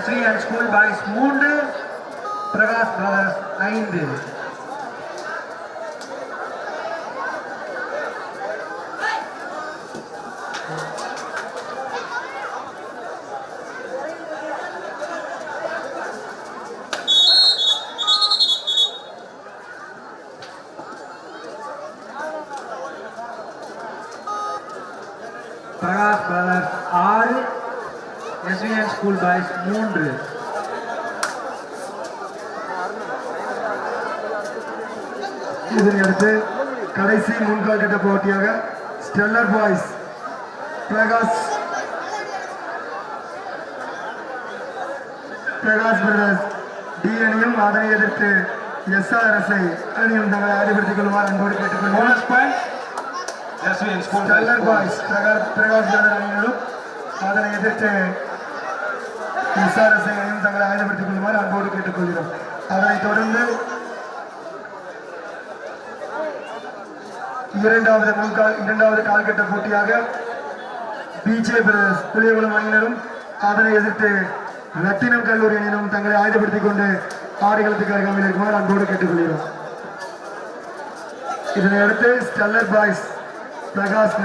SVN school boys மூன்று Prakash brothers ஐந்து Prakash brothers ஆறு எஸ்விஎன் ஸ்கூல் பாய்ஸ் மூன்று. இதனையடுத்து கடைசி முன்கால் கட்ட போட்டியாக Stellar boys Prakash Prakash brothers D அணியும் அதனை எதிர்த்து எஸ்ஆர்எஸ்ஐ அணியும் தங்களை ஆதிபடுத்திக் கொள்ளுமாறு அன்போடு கேட்டுக்கொள்வோம் Stellar boys Prakash Prakash brother அணியினரும் அதனை எதிர்த்து எஸ்ஆர்எஸ்ஐ அணியும் தங்களை ஆயுதப்படுத்திக் கொள்ளுமாறு அன்போடு கேட்டுக்கொள்கிறோம். அதனைத் தொடர்ந்து இரண்டாவது முன்கால் இரண்டாவது கால்கட்ட போட்டியாக பிஜே பிரதர்ஸ் புளியகுளம் அணியினரும் அதனை எதிர்த்து ரத்தினம் கல்லூரி அணியினரும் தங்களை ஆயுதப்படுத்திக் கொண்டு ஆடுகளத்துக்கு அருகாமையில் இருக்குமாறு அன்போடு கேட்டுக்கொள்கிறோம். இதனை அடுத்து Stellar boys Prakash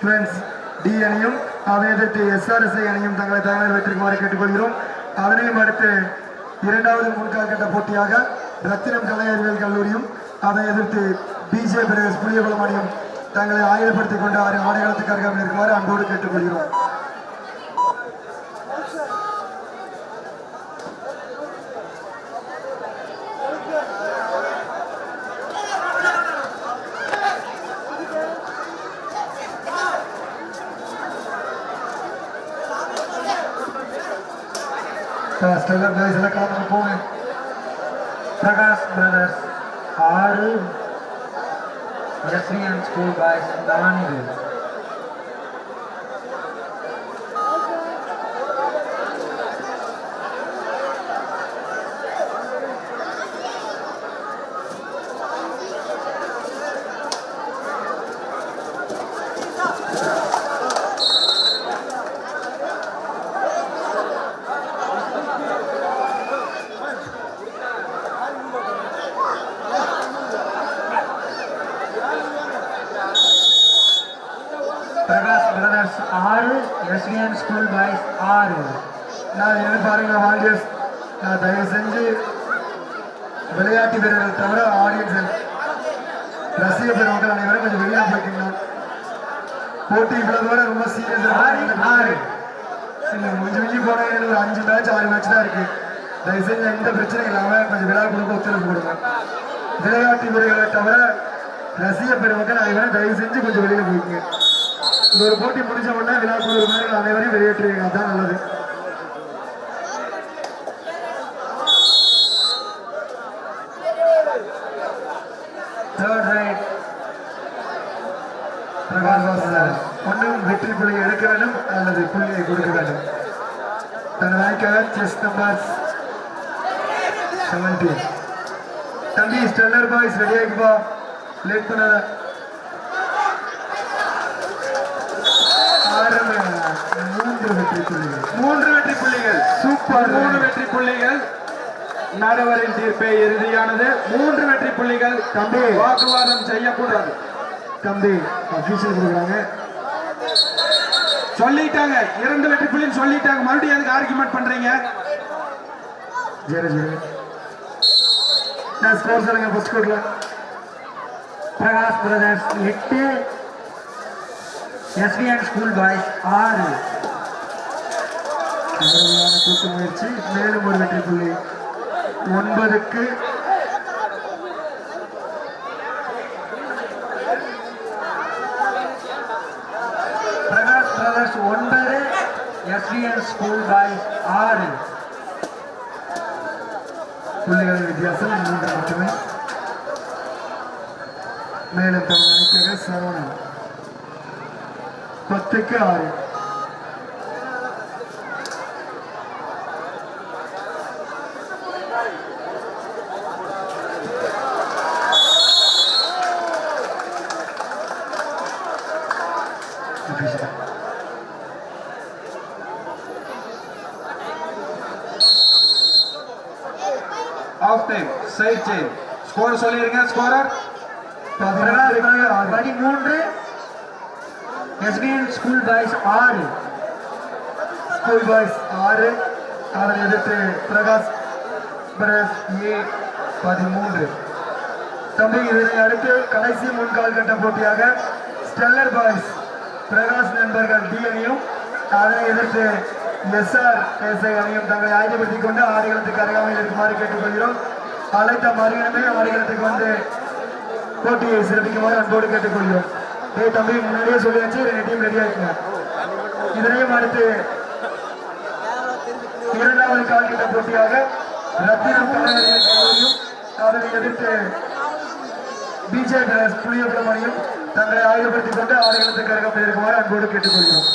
friends D அணியும் அதை எதிர்த்து எஸ்ஆர்எஸ்ஐ அணியும் தங்களை தகவல் வைத்திருக்குமாறு கேட்டுக்கொள்கிறோம். அதனையும் அடுத்து இரண்டாவது முன்கால் கட்ட போட்டியாக ரத்தினம் கலை அறிவியல் கல்லூரியும் அதை எதிர்த்து பிஜே பிரதேஷ் புளியகுளம் அணியும் தங்களை ஆயுதப்படுத்திக் கொண்டு ஆறு ஆடைகளத்துக்கு அருகாமல் இருக்குமாறு அன்போடு கேட்டுக்கொள்கிறோம். ஸ்டெல்லர் பாய்ஸ் எல்லாம் கிளம்பி போங்க பிரகாஷ் பிரதர்ஸ் ஆறு எஸ்விஎன் ஸ்கூல் பாய்ஸ் நான்கு பிரகாஷ் பிரதர்ஸ் ஆறு எஸ்விஎன் ஸ்கூல் பாய்ஸ் ஆறு நான் என்ன பாருங்க வாலியர்ஸ் நான் தயவு செஞ்சு விளையாட்டு வீரர்கள் தவிர ஆடியன்ஸ் ரசிக பெருமக்கள் அனைவரும் கொஞ்சம் வெளியே போய்க்கீங்களா போட்டி இவ்வளவு தூரம் ரொம்ப சீரியஸ் ஆறு ஆறு இல்லை கொஞ்சம் வெளியே போனால் அஞ்சு மேட்ச் ஆறு மேட்ச் தான் இருக்கு. தயவு செஞ்சு எந்த பிரச்சனையும் இல்லாமல் கொஞ்சம் விழா கொடுக்க ஒத்துழைப்பு கொடுங்க. விளையாட்டு வீரர்களை தவிர ரசிக பெருமக்கள் அனைவரும் தயவு செஞ்சு கொஞ்சம் வெளியில போய்க்குங்க. இந்த ஒரு போட்டி முடிஞ்ச உடனே விழா குழு மாதிரி அனைவரையும் வெளியேற்றுவீங்க. அதுதான் நல்லது. தேர்ட் ரைட் பிரகாஷ் வாசனர் ஒன்றும் வெற்றி புள்ளியை எடுக்க வேண்டும் அல்லது புள்ளியை கொடுக்க வேண்டும் தன் வாய்க்காக செஸ் நம்பர் செவன்டீன் தம்பி ஸ்டெல்லர் பாய்ஸ் ரெடி ஆகிப்பா லேட் பண்ணாத. மூன்று வெற்றி புள்ளிகள். மூன்று வெற்றி புள்ளிகள். சூப்பர் மூணு வெற்றி புள்ளிகள். நடுவரின் தீர்ப்பே இறுதியானது. மூன்று வெற்றி புள்ளிகள். தம்பி. வாக்குவாதம் செய்யக்கூடாது. தம்பி அஃபீஷியல் கொடுக்குறாங்க. சொல்லிட்டாங்க. இரண்டு வெற்றி புள்ளின்னு சொல்லிட்டாங்க. மறுபடியும் அதுக்கு ஆர்குமெண்ட் பண்றீங்க? ஜெரு ஜெரு நான் ஸ்கோர் சொல்லுங்க ஃபர்ஸ்ட் கோட்ல பிரகாஷ் பிரதர்ஸ் எட்டு. எஸ்விஎன் ஸ்கூல் பாய்ஸ் ஆறு. கூட்டு முயற்சி. மேலும் ஒரு வெற்றி புள்ளி. ஒன்பதுக்கு பிரகாஷ் பிரதர்ஸ் ஒன்பது எஸ்விஎன் ஸ்கூல் பாய்ஸ் ஆறு புள்ளிகளின் வித்தியாசம் மூன்று மட்டுமே மேலும் தம் அணிக்காக சரவணன் பத்துக்கு ஆறு ஆஃப் டைம் சைட். செயின் ஸ்கோர் சொல்லிருங்க ஸ்கோரர் பிரகாஷ் மூன்று பதிமூன்று. எஸ்பிஎன் ஸ்கூல் பாய்ஸ் ஆறு. ஸ்கூல் பாய்ஸ் ஆறு. அதனை எதிர்த்து பிரகாஷ் பிரஸ் ஏ பதிமூன்று. தம்பி இதனை அடுத்து கடைசி முன்கால் கட்ட போட்டியாக ஸ்டெல்லர் பாய்ஸ் பிரகாஷ் நண்பர்கள் டி அணியும் அதனை எதிர்த்து எஸ்ஆர் எஸ்ஐ அணியும் தங்களை ஆயுதப்படுத்திக் கொண்டு ஆடுகளத்துக்கு அருகாமையில் இருக்குமாறு கேட்டுக்கொள்கிறோம். அழைத்த மறுகணமே ஆடுகளத்துக்கு வந்து போட்டியை சிறப்பிக்குமாறு அன்போடு கேட்டுக்கொள்கிறோம். ஏ தம்பி முன்னாடியே சொல்லியாச்சு ரெண்டு டீம் ரெடியா இருக்குங்க இதனையும் அடுத்து இரண்டாவது கால்கிட்ட போட்டியாக ரத்தினம் கலைஞர்கள் கல்லூரியும் அதனை எதிர்த்து பிஜேபி புளியகுளமணியும் தங்களை ஆயுதப்படுத்திக் கொண்டு ஆடுகளத்துக்கு அருகாமையில் இருக்குமாறு அன்போடு கேட்டுக்கொள்கிறோம்.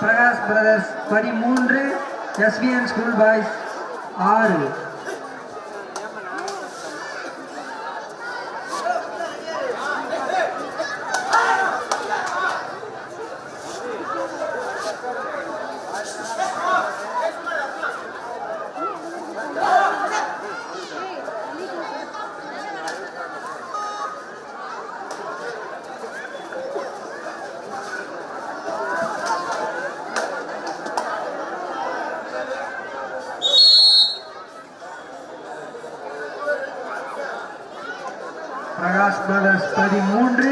பிரகாஷ் பிரதர்ஸ் பதிமூன்று எஸ்பிஎன் ஸ்கூல் பாய்ஸ் ஆறு பிரகாஷ் பிரதர்ஸ் பதிமூன்று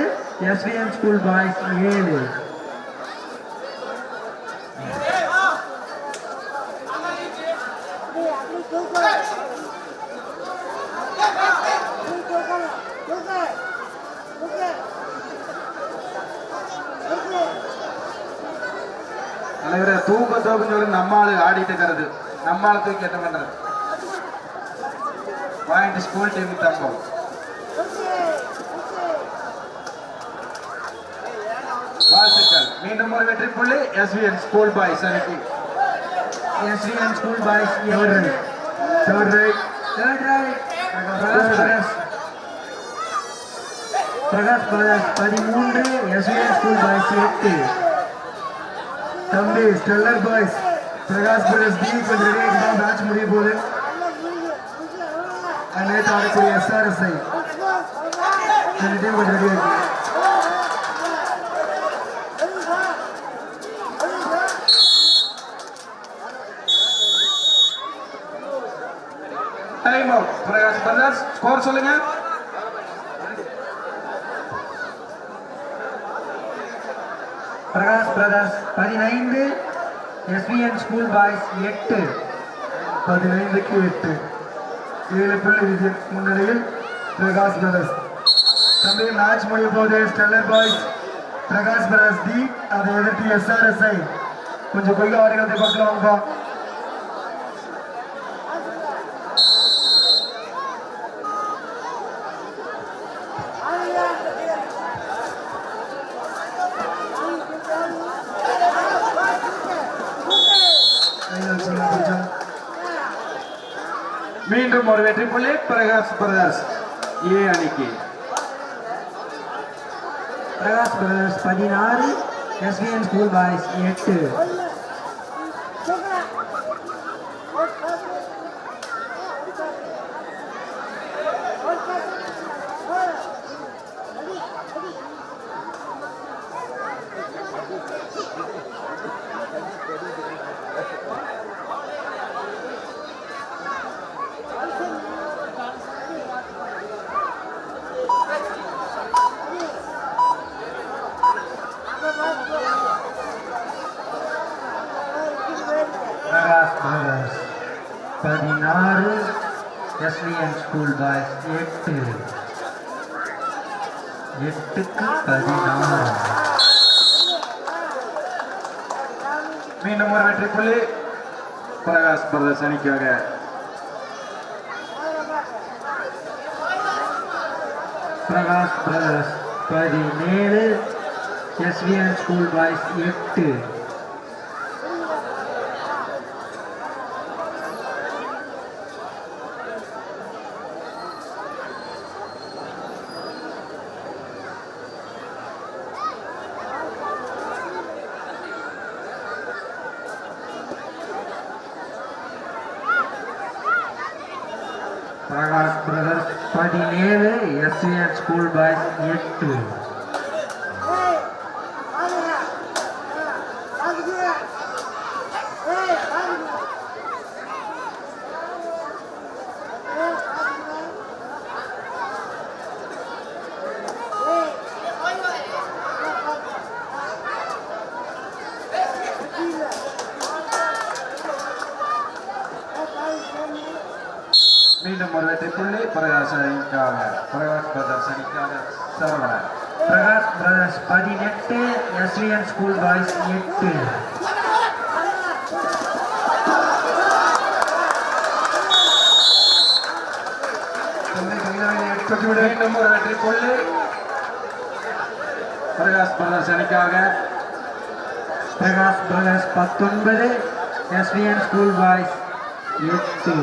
எஸ்பிஎன் ஸ்கூல் பாய்ஸ் ஏழு தூக்க தூக்கம் சொல்லி நம்மால் ஆடிட்டு இருக்கிறது. நம்மால் தூக்கி என்ன பண்றது பாயிண்ட் ஸ்கூல் டீம் தங்கம். வாழ்த்துக்கள் மீண்டும் ஒரு வெற்றி புள்ளி எஸ்விஎன் ஸ்கூல் பாய்ஸ் அணிக்கு எஸ்பிஎன் ஸ்கூல் பாய்ஸ் ஏழு third right Third right, Prakash brothers Prakash brothers பதிமூன்று எஸ்பிஎன் ஸ்கூல் பாய்ஸ் எட்டு தம்பி ஸ்டெல்லர் பாய்ஸ் பிரகாஷ் பிரஸ் டி கொஞ்சம் ரெடி ஆகிட்டு மேட்ச் முடிய போகுது நேற்று ஆடக்கூடிய எஸ்ஆர்எஸ்ஐ ரெண்டு டீம் கொஞ்சம் ready time out Prakash brothers score சொல்லுங்க பிரகாஷ் பிரதர்ஸ் பதினைந்து எஸ்பிஎன் ஸ்கூல் பாய்ஸ் எட்டு பதினைந்துக்கு எட்டு ஏழு புள்ளி விஜய் முன்னிலையில் பிரகாஷ் பிரதர்ஸ் தம்பி மேட்ச் முடிய போது Stellar boys Prakash brothers T அதை எதிர்த்து எஸ்ஆர்எஸ்ஐ கொஞ்சம் கொய்யா ஆடுகளத்தை பக்கம் வாங்குவோம் மீண்டும் ஒரு வெற்றி புள்ளி பிரகாஷ் பிரதர்ஸ் ஏ அணிக்கு. பிரகாஷ் பிரதர்ஸ் பதினாறு. எஸ்பிஎன் ஸ்கூல் பாய்ஸ் எட்டு பிரகாஷ் பிரதர்ஸ் பதினாறு எஸ்விஎன் ஸ்கூல் பாய்ஸ் எட்டு எட்டுக்கு பதினாறு மீண்டும் ஒரு வெற்றி புள்ளி. பிரகாஷ் பிரதர்ஸ் அணிக்காக பிரகாஷ் பிரதர்ஸ் பதினேழு எஸ்விஎன் ஸ்கூல் பாய்ஸ் எட்டு. பிரகாஷ் பிரதர்ஸ் பதினேழு எஸ்விஎன் ஸ்கூல் பாய்ஸ் எட்டு. மீண்டும் ஒரு வெற்றி புள்ளி பிரகாஷ் அணிக்காக பிரகாஷ் பிரதர்ஸ் அணிக்காக சரவணன் பிரகாஷ் பிரதர்ஸ் பதினெட்டு எஸ்விஎன் ஸ்கூல் பாய்ஸ் எட்டு தம்பி கைலாயை தொட்டுவிடு மீண்டும் ஒரு வெற்றி புள்ளி பிரகாஷ் பிரதர்ஸ் அணிக்காக பிரகாஷ் பிரதர்ஸ் பத்தொன்பது எஸ்விஎன் ஸ்கூல் பாய்ஸ் எட்டு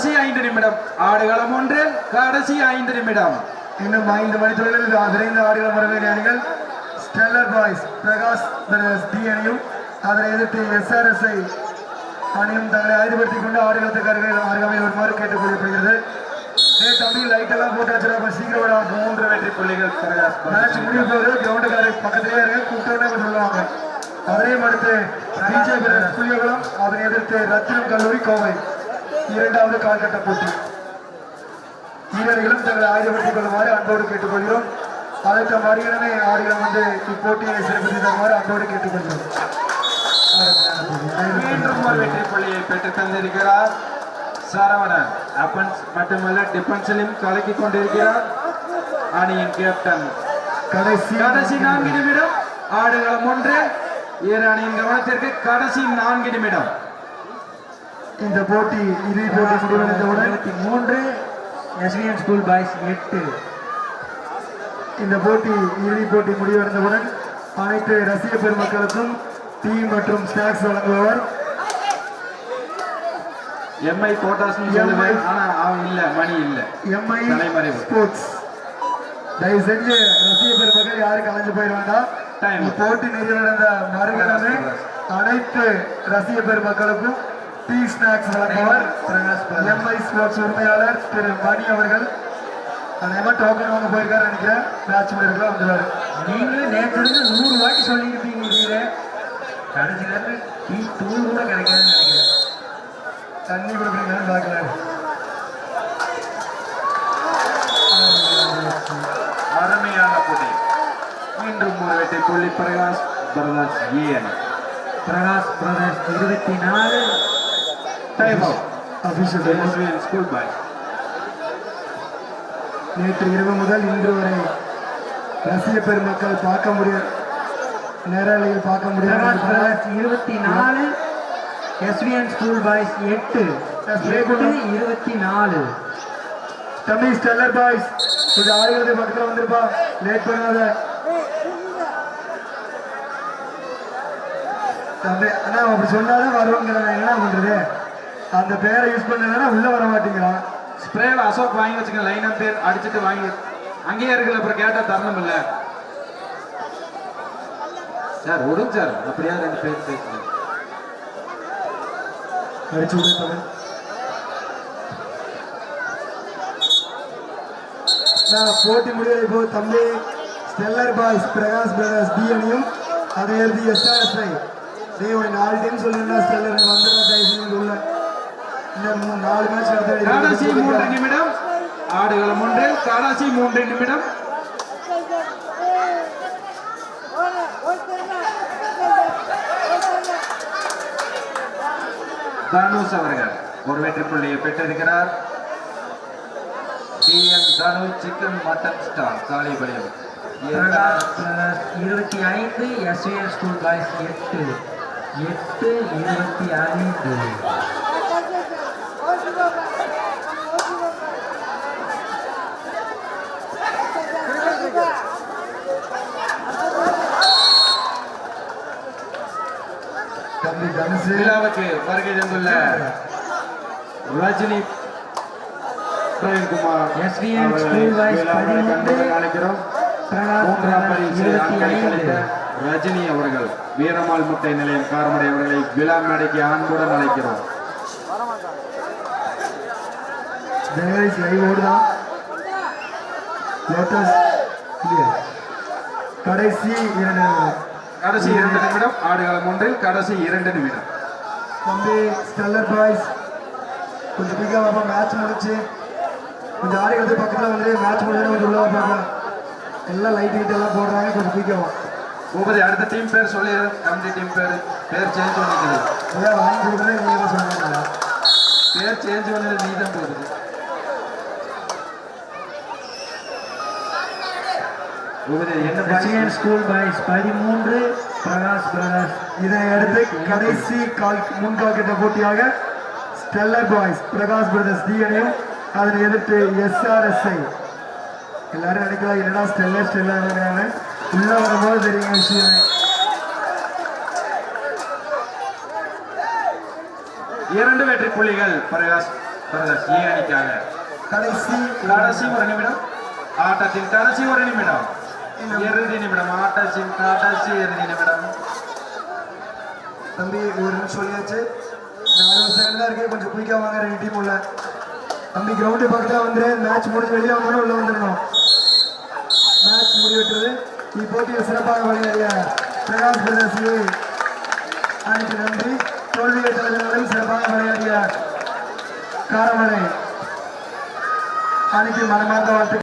கடைசி ஐந்து நிமிடம். ஆடுகளம் ஒன்று கடைசி ஐந்து நிமிடம். இன்னும் ஐந்து மணித்துறையில் விரைந்து ஆடுகளம் வர வேண்டிய அணிகள் ஸ்டெல்லர் பாய்ஸ் பிரகாஷ் டி அணியும் அதனை எதிர்த்து எஸ்ஆர்எஸ்ஐ அணியும் தங்களை ஆயுதப்படுத்திக் கொண்டு ஆடுகளத்துக்கு அருகில் அருகாமையில் வருமாறு கேட்டுக்கொள்ளப்படுகிறது ஏ தம்பி லைட் எல்லாம் போட்டு வச்சிருக்கா சீக்கிரம் மூன்று வெற்றி புள்ளிகள் மேட்ச் முடிய போது கிரவுண்டுக்காரர் பக்கத்திலே இருக்க கூப்பிட்டோன்னே சொல்லுவாங்க. அதனையும் அடுத்து பிஜே பிரதர்ஸ் புளியகுளம் அதனை எதிர்த்து ரத்தினம் கல்லூரி கோவை. இரண்டாவது கால்கட்ட போட்டி. வீரர்களும் தங்களை ஆயுதப்படுத்திக் கொள்ளுமாறு அன்போடு கேட்டுக்கொள்கிறோம். அதற்கு மறியடனே ஆடுகளம் வந்து இப்போட்டியை சிறப்பித்து தருமாறு அன்போடு கேட்டுக்கொள்கிறோம். மீண்டும் ஒரு வெற்றி புள்ளியை பெற்று தந்திருக்கிறார் சரவணன். அப்பன்ஸ் மட்டுமல்ல டிஃபென்ஸிலும் கலக்கிக் கொண்டிருக்கிறார் அணியின் கேப்டன். கடைசி கடைசி நான்கு நிமிடம். ஆடுகளம் ஒன்று. இரு அணியின் கவனத்திற்கு கடைசி நான்கு நிமிடம். இந்த போட்டி இறுதி போட்டி முடிவடைந்தவுடன் இருபத்தி மூன்று எஸ்விஎன் ஸ்கூல் பாய்ஸ் எட்டு. இந்த போட்டி இறுதி போட்டி முடிவடைந்தவுடன் அனைத்து ரசிக பெருமக்களுக்கும் டீ மற்றும் ஸ்நாக்ஸ் வழங்குபவர் எம்ஐ கோட்டாஸ் அவன் இல்ல மணி இல்ல. எம்ஐ. ஸ்போர்ட்ஸ் தயவு செஞ்சு ரசிக பெருமக்கள் யாரும் கலைஞ்சு போயிட வேண்டாம். போட்டி நிறைவடைந்த மறுகிழமை அனைத்து ரசிக பெருமக்களுக்கும் டீ ஸ்நாக்ஸ் வழங்குபவர் எம்ஐ ஸ்போர்ட்ஸ் உரிமையாளர் திரு மணி அவர்கள். அதேமாதிரி டோக்கன் வாங்க போயிருக்காரு நினைக்கிறேன். மேட்ச் வீரர்கள் வந்துருவாரு. நீங்களும் நேற்று இருந்து நூறு வாட்டி சொல்லியிருப்பீங்க இதில் கடைசி நேரத்தில் டீ தூள் கூட கிடைக்காதுன்னு நினைக்கிறேன். தண்ணி கொடுக்குறீங்கன்னு பார்க்கல. அருமையான போட்டி. மீண்டும் ஒரு வெற்றி புள்ளி பிரகாஷ் பிரதாஸ் ஏ பிரகாஷ் பிரகாஷ் இருபத்தி நாலு. Time out Abhishek school boy நேற்று இரவு முதல் இன்று வரை ரசிக பெருமக்கள் பார்க்க முடிய நேரலையில் பார்க்க முடியாது இருபத்தி நாலு எஸ்விஎன் ஸ்கூல் பாய்ஸ் எட்டு இருபத்தி நாலு தம்பி ஸ்டெல்லர் பாய்ஸ் கொஞ்சம் ஆளுகிறது பக்கத்தில் வந்திருப்பா லேட் பண்ணாத தம்பி அண்ணா அப்படி சொன்னாதான் வருவாங்கிறேன் என்ன பண்றது அந்த பேரை யூஸ் பண்ணலன்னா உள்ள வர மாட்டேங்கிறான். ஸ்ப்ரேல அசோக் வாங்கி வச்சுங்க லைன் பேர் அடிச்சுட்டு வாங்கி அங்கேயே இருக்குல்ல அப்புறம் கேட்டா தரணும் இல்ல. சார் விடுங்க சார். அப்படியா ரெண்டு பேர் பேசுங்க. அடிச்சு விடுங்க போட்டி முடியலை இப்போ தம்பி. Stellar boys Prakash Prakash D அணியும் அதை எழுதி எஸ்ஆர்எஸ்ஐ நீ ஒரு நாலு டீம் சொல்லுன்னா ஸ்டெல்லர் வந்துடுற தயவு உள்ள. நாலு மேட்ச் கடைசி மூன்று நிமிடம். ஆடுகளம் ஒன்று கடைசி மூன்று நிமிடம். தனுஷ் அவர்கள் ஒரு வெற்றி புள்ளியை பெற்றிருக்கிறார். டிஎம் தனு சிக்கன் மட்டன் பிரகாஷ் பிரதர்ஸ் இருபத்தி ஐந்து எஸ்விஎன் ஸ்கூல் பாய்ஸ் எட்டு எட்டு இருபத்தி ஐந்து. விழாவுக்கு வருகை தந்துள்ள ரஜினி பிரவீன்குமார் பதிமூன்று. கண்டு அழைக்கிறோம் மூன்றாம் பரிசு ரஜினி அவர்கள் வீரமால் முட்டை நிலையம் காரமடை அவர்களை விழா மேடைக்கு அன்புடன் அழைக்கிறோம். ஜெகதீஷ் லைவ் ஓடுதான். லோட்டஸ் கடைசி இரண்டு. கடைசி இரண்டு நிமிடம் ஆடுகளம் ஒன்றில் கடைசி இரண்டு நிமிடம். தம்பி ஸ்டெல்லர் பாய்ஸ் கொஞ்சம் குயிக்காக வாப்பா மேட்ச் முடிச்சு கொஞ்சம் ஆடுகிறது பக்கத்தில் வந்து மேட்ச் முடிஞ்சு கொஞ்சம் உள்ள பார்க்கலாம் எல்லாம் லைட் ஹீட் எல்லாம் போடுறாங்க கொஞ்சம் குயிக்காக வா. பூபதி அடுத்த டீம் பேர் சொல்லிடுறோம் கமிட்டி டீம் பேர். பேர் சேஞ்ச் பண்ணிக்கிறது ஐயா வாங்கி கொடுக்குறது நீங்கள் தான் சொன்னீங்க பேர் சேஞ்ச் பண்ணது நீ தான் போகுது பூபதி என்ன எஸ்விஎன் ஸ்கூல் பாய்ஸ்? பதிமூன்று. பிரகாஷ் பிரகாஷ் அடுத்து கடைசி கால் முன்கால் கட்ட போட்டியாக Stellar boys Prakash brothers D அணியும் அதனை எதிர்த்து எஸ்ஆர்எஸ்ஐ எல்லாரும் நினைக்கலாம் என்னடா ஸ்டெல்லர் ஸ்டெல்லர் உள்ள வரும்போது தெரியுங்க விஷயம். இரண்டு வெற்றி புள்ளிகள் பிரகாஷ் பிரகாஷ் ஏ அணிக்காக கடைசி கடைசி ஒரு நிமிடம். ஆட்டத்தின் கடைசி ஒரு நிமிடம். இறுதி நிமிடம் இறுதி நிமிடம் தம்பி ஒரு நிமிஷம் சொல்லியாச்சு. செகண்ட் தான் இருக்கு கொஞ்சம் குயிக்காக வாங்க. ரெண்டு டீம் உள்ள. தம்பி கிரவுண்டு பக்கத்தில் வந்துரு. மேட்ச் முடிஞ்சு வெளியே வந்தோம் உள்ள வந்துடணும் மேட்ச் முடிவிட்டது சிறப்பாக விளையாடிய பிரகாஷ் பிரதர்சி அனைத்து நன்றி. தோல்வியை தலைவர்களும் சிறப்பாக விளையாடிய காரமலை அனைத்து மனமார்ந்த வாழ்த்து